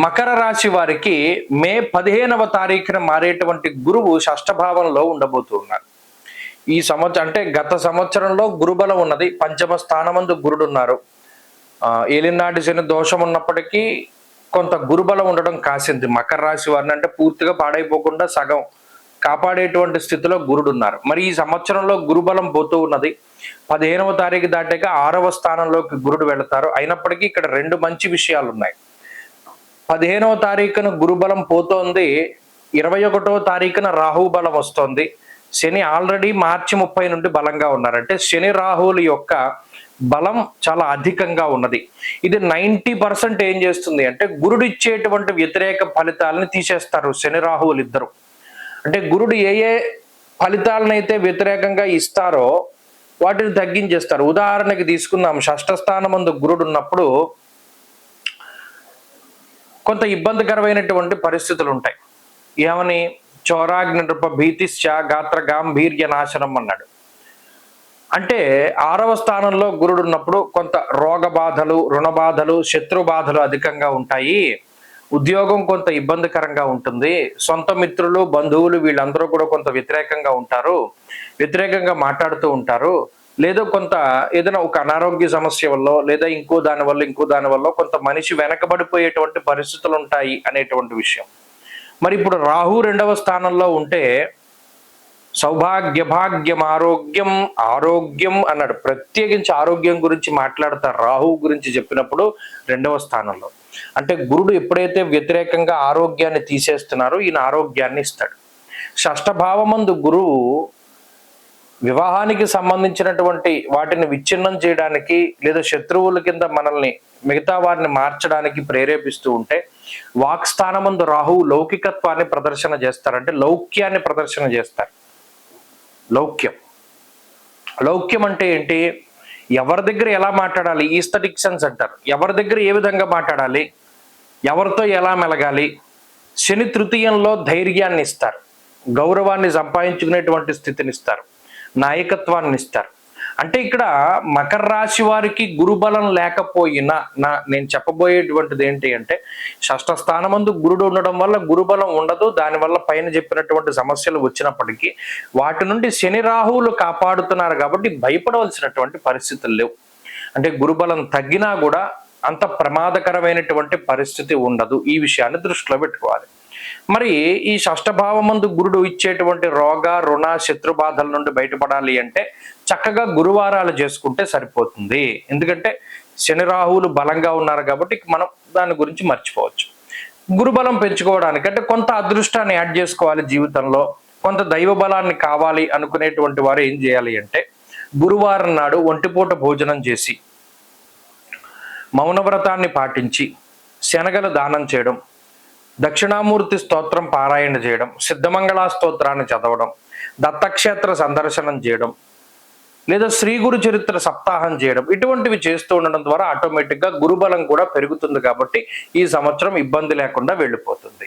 మకర రాశి వారికి మే పదిహేనవ తారీఖున మారేటువంటి గురువు షష్టభావంలో ఉండబోతున్నారు. ఈ సంవత్సరం అంటే గత సంవత్సరంలో గురుబలం ఉన్నది. పంచమ స్థానమందు గురుడు ఉన్నారు ఏలినాటి శని దోషం ఉన్నప్పటికీ కొంత గురుబలం ఉండడం కాసింది. మకర రాశి వారిని అంటే పూర్తిగా పాడైపోకుండా సగం కాపాడేటువంటి స్థితిలో గురుడు ఉన్నారు మరి ఈ సంవత్సరంలో గురుబలం పోతూ ఉన్నది. పదిహేనవ తారీఖు దాటాక ఆరవ స్థానంలోకి గురుడు వెళతారు. అయినప్పటికీ ఇక్కడ రెండు మంచి విషయాలు ఉన్నాయి పదిహేనవ తారీఖున గురుబలం పోతోంది. ఇరవై ఒకటో తారీఖున రాహు బలం వస్తోంది. శని ఆల్రెడీ మార్చి ముప్పై నుండి బలంగా ఉన్నారంటే శని రాహువుల యొక్క బలం చాలా అధికంగా ఉన్నది. ఇది నైంటీ పర్సెంట్ ఏం చేస్తుంది? అంటే గురుడు ఇచ్చేటువంటి వ్యతిరేక ఫలితాలని తీసేస్తారు శని రాహువులు ఇద్దరు అంటే గురుడు ఏ ఏ ఫలితాలనైతే వ్యతిరేకంగా ఇస్తారో వాటిని తగ్గించేస్తారు. ఉదాహరణకి తీసుకుందాం. షష్ఠ స్థానమందు గురుడు ఉన్నప్పుడు కొంత ఇబ్బందికరమైనటువంటి పరిస్థితులు ఉంటాయి ఏమని? చోరాగ్ని నృప భీతిశ్చ గాత్ర గాంభీర్య నాశనం అన్నాడు. అంటే ఆరవ స్థానంలో గురుడు ఉన్నప్పుడు కొంత రోగ బాధలు రుణ బాధలు శత్రు బాధలు అధికంగా ఉంటాయి. ఉద్యోగం కొంత ఇబ్బందికరంగా ఉంటుంది. సొంత మిత్రులు బంధువులు వీళ్ళందరూ కూడా కొంత వ్యతిరేకంగా ఉంటారు. వ్యతిరేకంగా మాట్లాడుతూ ఉంటారు. లేదా కొంత ఏదైనా ఒక అనారోగ్య సమస్య వల్ల లేదా ఇంకో దాని వల్ల ఇంకో దాని వల్ల కొంత మనిషి వెనకబడిపోయేటువంటి పరిస్థితులు ఉంటాయి అనేటువంటి విషయం. మరి ఇప్పుడు రాహు రెండవ స్థానంలో ఉంటే సౌభాగ్య భాగ్యం ఆరోగ్యం ఆరోగ్యం అన్నాడు. ప్రత్యేకించి ఆరోగ్యం గురించి మాట్లాడతారు రాహు గురించి చెప్పినప్పుడు రెండవ స్థానంలో. అంటే గురుడు ఎప్పుడైతే వ్యతిరేకంగా ఆరోగ్యాన్ని తీసేస్తున్నారో ఈయన ఆరోగ్యాన్ని ఇస్తాడు. షష్టభావమందు గురువు వివాహానికి సంబంధించినటువంటి వాటిని విచ్ఛిన్నం చేయడానికి లేదా శత్రువుల కింద మనల్ని మిగతా వారిని మార్చడానికి ప్రేరేపిస్తూ ఉంటే వాక్ స్థానమందు రాహువు లౌకికత్వాన్ని ప్రదర్శన చేస్తారంటే లౌక్యాన్ని ప్రదర్శన చేస్తారు. లౌక్యం. లౌక్యం అంటే ఏంటి? ఎవరి దగ్గర ఎలా మాట్లాడాలి? ఈస్థటిక్ సెన్స్ అంటారు. ఎవరి దగ్గర ఏ విధంగా మాట్లాడాలి? ఎవరితో ఎలా మెలగాలి? శని తృతీయంలో ధైర్యాన్ని ఇస్తారు. గౌరవాన్ని సంపాదించుకునేటువంటి స్థితిని ఇస్తారు. నాయకత్వాన్ని ఇస్తారు. అంటే ఇక్కడ మకర రాశి వారికి గురుబలం లేకపోయినా నా నేను చెప్పబోయేటువంటిది ఏంటి అంటే షష్ఠ స్థానమందు గురుడు ఉండడం వల్ల గురుబలం ఉండదు. దానివల్ల పైన చెప్పినటువంటి సమస్యలు వచ్చినప్పటికీ వాటి నుండి శని రాహువులు కాపాడుతున్నారు కాబట్టి భయపడవలసినటువంటి పరిస్థితులు లేవు. అంటే గురుబలం తగ్గినా కూడా అంత ప్రమాదకరమైనటువంటి పరిస్థితి ఉండదు. ఈ విషయాన్ని దృష్టిలో పెట్టుకోవాలి. మరి ఈ షష్టభావమందు గురుడు ఇచ్చేటువంటి రోగ రుణ శత్రు బాధల నుండి బయటపడాలి అంటే చక్కగా గురువారాలు చేసుకుంటే సరిపోతుంది. ఎందుకంటే శని రాహువులు బలంగా ఉన్నారు కాబట్టి మనం దాని గురించి మర్చిపోవచ్చు. గురుబలం పెంచుకోవడానికి అంటే కొంత అదృష్టాన్ని యాడ్ చేసుకోవాలి జీవితంలో కొంత దైవ బలాన్ని కావాలి అనుకునేటువంటి వారు ఏం చేయాలి అంటే గురువారం నాడు ఒంటిపూట భోజనం చేసి మౌనవ్రతాన్ని పాటించి శనగలు దానం చేయడం దక్షిణామూర్తి స్తోత్రం పారాయణ చేయడం సిద్ధమంగళా స్తోత్రాన్ని చదవడం దత్తక్షేత్ర సందర్శనం చేయడం లేదా శ్రీ గురు చరిత్ర సప్తాహం చేయడం ఇటువంటివి చేస్తూ ఉండడం ద్వారా ఆటోమేటిక్గా గురుబలం కూడా పెరుగుతుంది కాబట్టి ఈ సంవత్సరం ఇబ్బంది లేకుండా వెళ్ళిపోతుంది.